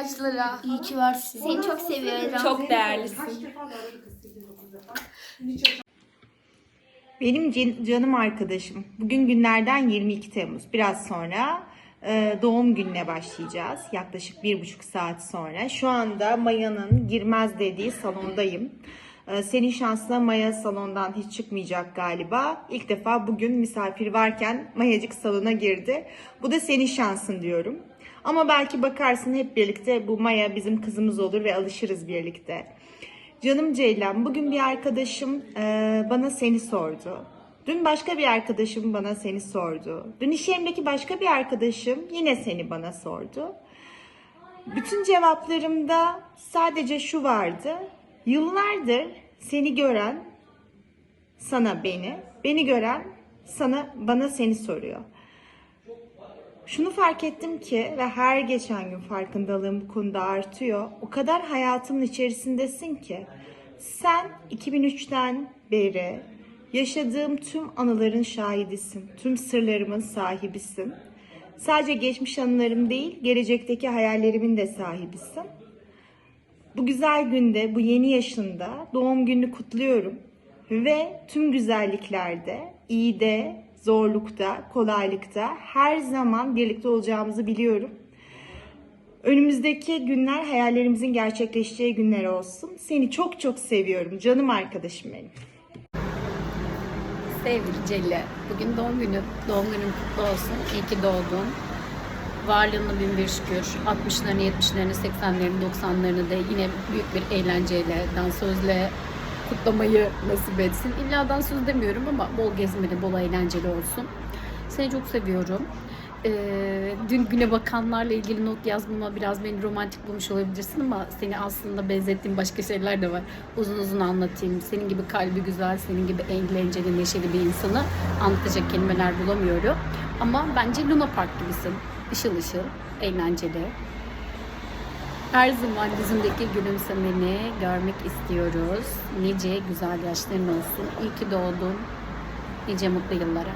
yaşlara. İyi ki varsın. Seni çok seviyorum. Çok değerlisin. Benim can- canım arkadaşım. Bugün günlerden 22 Temmuz. Biraz sonra e, doğum gününe başlayacağız. Yaklaşık bir buçuk saat sonra. Şu anda Maya'nın girmez dediği salondayım. E, senin şansına Maya salondan hiç çıkmayacak galiba. İlk defa bugün misafir varken Mayacık salona girdi. Bu da senin şansın diyorum. Ama belki bakarsın hep birlikte bu Maya bizim kızımız olur ve alışırız birlikte. Canım Ceylan, bugün bir arkadaşım e, bana seni sordu. Dün başka bir arkadaşım bana seni sordu. Dün iş yerimdeki başka bir arkadaşım yine seni bana sordu. Bütün cevaplarımda sadece şu vardı. Yıllardır seni gören sana beni, beni gören sana bana seni soruyor. Şunu fark ettim ki ve her geçen gün farkındalığım bu konuda artıyor. O kadar hayatımın içerisindesin ki sen 2003'ten beri yaşadığım tüm anıların şahidisin. Tüm sırlarımın sahibisin. Sadece geçmiş anılarım değil, gelecekteki hayallerimin de sahibisin. Bu güzel günde, bu yeni yaşında doğum gününü kutluyorum. Ve tüm güzelliklerde, iyide, zorlukta, kolaylıkta her zaman birlikte olacağımızı biliyorum. Önümüzdeki günler hayallerimizin gerçekleşeceği günler olsun. Seni çok çok seviyorum canım arkadaşım benim. Sevgili Celle, bugün doğum günü. Doğum günün kutlu olsun. İyi ki doğdun. Varlığına bin bir şükür. 60'larını, 70'lerini, 80'lerini, 90'larını da yine büyük bir eğlenceyle, dansözle kutlamayı nasip etsin. İlla dansöz demiyorum ama bol gezmeli, bol eğlenceli olsun. Seni çok seviyorum. Ee, dün güne bakanlarla ilgili not yazmama biraz beni romantik bulmuş olabilirsin ama seni aslında benzettiğim başka şeyler de var. Uzun uzun anlatayım. Senin gibi kalbi güzel, senin gibi eğlenceli, neşeli bir insanı anlatacak kelimeler bulamıyorum. Ama bence Luna Park gibisin. Işıl ışıl, eğlenceli. Her zaman yüzündeki gülümsemeni görmek istiyoruz. Nice güzel yaşların olsun. İyi ki doğdun. Nice mutlu yıllara.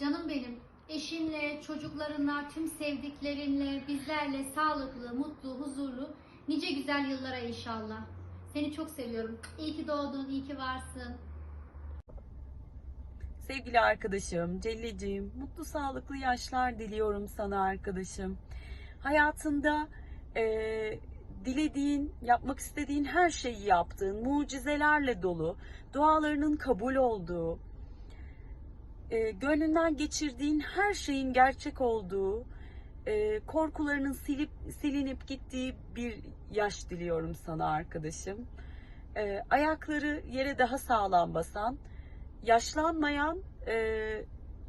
Canım benim, eşinle, çocuklarınla, tüm sevdiklerinle, bizlerle sağlıklı, mutlu, huzurlu, nice güzel yıllara inşallah. Seni çok seviyorum. İyi ki doğdun, iyi ki varsın. Sevgili arkadaşım, Celle'ciğim, mutlu sağlıklı yaşlar diliyorum sana arkadaşım. Hayatında eee, dilediğin, yapmak istediğin her şeyi yaptığın, mucizelerle dolu, dualarının kabul olduğu, eee, gönlünden geçirdiğin her şeyin gerçek olduğu, eee, korkularının silip silinip gittiği bir yaş diliyorum sana arkadaşım. Eee, ayakları yere daha sağlam basan, yaşlanmayan, e,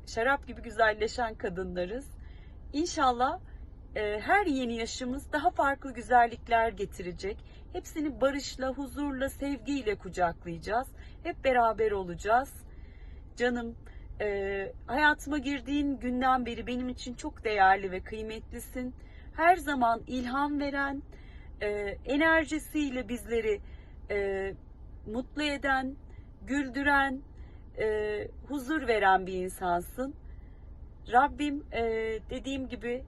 şarap gibi güzelleşen kadınlarız. İnşallah e, her yeni yaşımız daha farklı güzellikler getirecek. Hepsini barışla, huzurla, sevgiyle kucaklayacağız. Hep beraber olacağız. Canım, e, hayatıma girdiğin günden beri benim için çok değerli ve kıymetlisin. Her zaman ilham veren, e, enerjisiyle bizleri e, mutlu eden, güldüren, e, huzur veren bir insansın. Rabbim e, dediğim gibi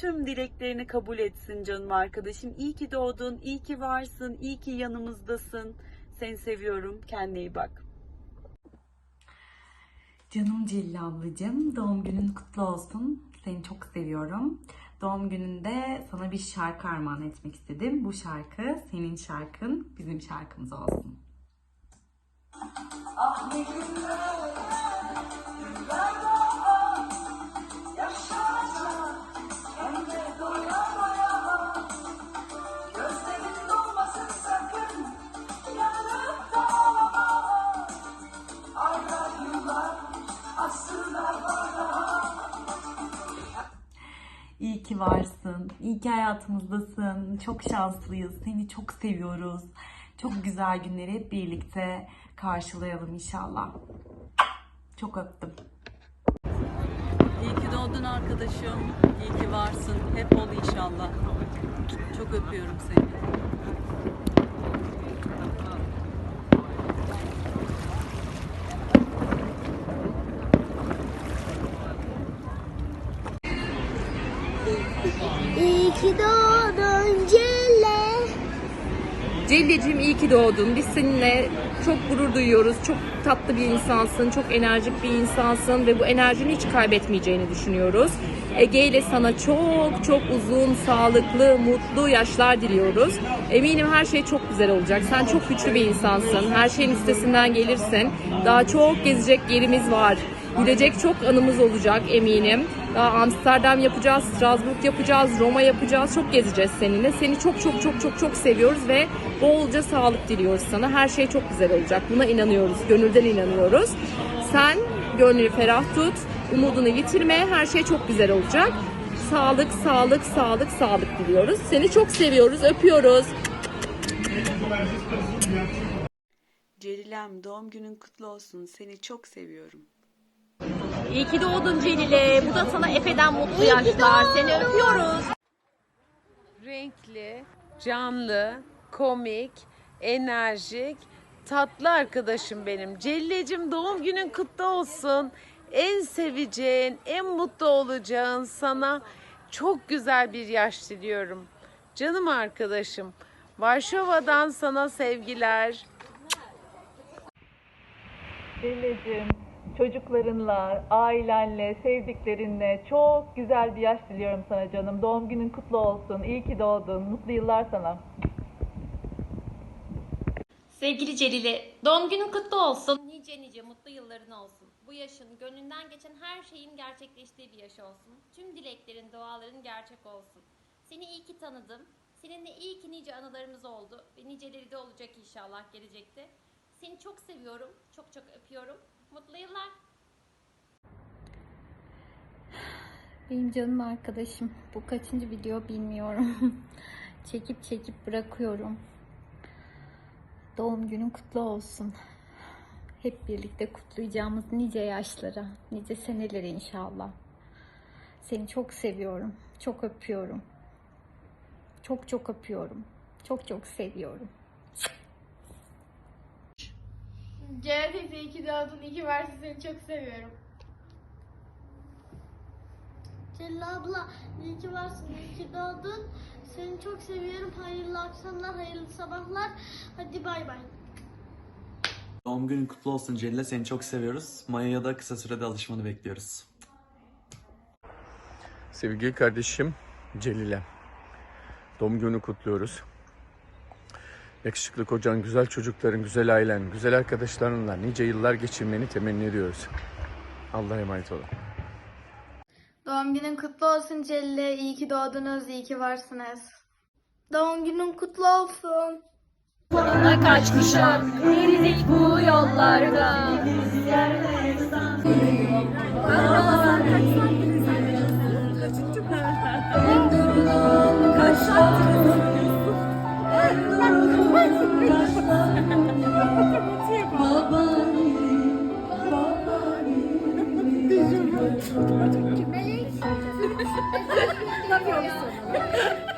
tüm dileklerini kabul etsin canım arkadaşım. İyi ki doğdun, iyi ki varsın, iyi ki yanımızdasın. Seni seviyorum. Kendine iyi bak. Canım Celil ablacığım, doğum günün kutlu olsun. Seni çok seviyorum. Doğum gününde sana bir şarkı armağan etmek istedim. Bu şarkı senin şarkın, bizim şarkımız olsun. İyi ki varsın. İyi ki hayatımızdasın. Çok şanslıyız. Seni çok seviyoruz. Çok güzel günleri hep birlikte karşılayalım inşallah. Çok öptüm. İyi ki doğdun arkadaşım. İyi ki varsın. Hep ol inşallah. Çok öpüyorum seni. İyi ki doğdun Celle. Celle'cim iyi ki doğdun. Biz seninle çok gurur duyuyoruz. Çok tatlı bir insansın, çok enerjik bir insansın ve bu enerjini hiç kaybetmeyeceğini düşünüyoruz. Ege ile sana çok çok uzun, sağlıklı, mutlu yaşlar diliyoruz. Eminim her şey çok güzel olacak. Sen çok güçlü bir insansın. Her şeyin üstesinden gelirsin. Daha çok gezecek yerimiz var. Gülecek çok anımız olacak eminim. Daha Amsterdam yapacağız, Strasbourg yapacağız, Roma yapacağız. Çok gezeceğiz seninle. Seni çok çok çok çok çok seviyoruz ve bolca sağlık diliyoruz sana. Her şey çok güzel olacak. Buna inanıyoruz. Gönülden inanıyoruz. Sen gönlünü ferah tut. Umudunu yitirme. Her şey çok güzel olacak. Sağlık, sağlık, sağlık, sağlık diliyoruz. Seni çok seviyoruz. Öpüyoruz. Celilem doğum günün kutlu olsun. Seni çok seviyorum. İyi ki doğdun Celile. Bu da sana Efe'den mutlu yaşlar. Seni öpüyoruz. renkli, canlı, komik, enerjik, tatlı arkadaşım benim. Celle'cim doğum günün kutlu olsun. En seveceğin, en mutlu olacağın sana çok güzel bir yaş diliyorum. Canım arkadaşım. Varşova'dan sana sevgiler. Celle'cim çocuklarınla, ailenle, sevdiklerinle çok güzel bir yaş diliyorum sana canım. Doğum günün kutlu olsun. İyi ki doğdun. Mutlu yıllar sana. Sevgili Celile, doğum günün kutlu olsun. Nice nice mutlu yılların olsun. Bu yaşın gönlünden geçen her şeyin gerçekleştiği bir yaş olsun. Tüm dileklerin, duaların gerçek olsun. Seni iyi ki tanıdım. Seninle iyi ki nice anılarımız oldu ve niceleri de olacak inşallah gelecekte. Seni çok seviyorum, çok çok öpüyorum. Mutlu yıllar. Benim canım arkadaşım. Bu kaçıncı video bilmiyorum. çekip çekip bırakıyorum. Doğum günün kutlu olsun. Hep birlikte kutlayacağımız nice yaşlara, nice senelere inşallah. Seni çok seviyorum. Çok öpüyorum. Çok çok öpüyorum. Çok çok seviyorum. Celle teyze iyi ki doğdun. İyi ki varsın. Seni çok seviyorum. Celle abla iyi ki varsın. İyi ki doğdun. Seni çok seviyorum. Hayırlı akşamlar, hayırlı sabahlar. Hadi bay bay. Doğum günün kutlu olsun Celile. Seni çok seviyoruz. Maya'ya da kısa sürede alışmanı bekliyoruz. Sevgili kardeşim Celile. Doğum günü kutluyoruz. Yakışıklı kocan, güzel çocukların, güzel ailen, güzel arkadaşlarınla nice yıllar geçirmeni temenni ediyoruz. Allah'a emanet olun. Doğum günün kutlu olsun Celle. İyi ki doğdunuz. İyi ki varsınız. Doğum günün kutlu olsun. Kaç kuşak yürüdük bu yollarda. 나 필요 없어.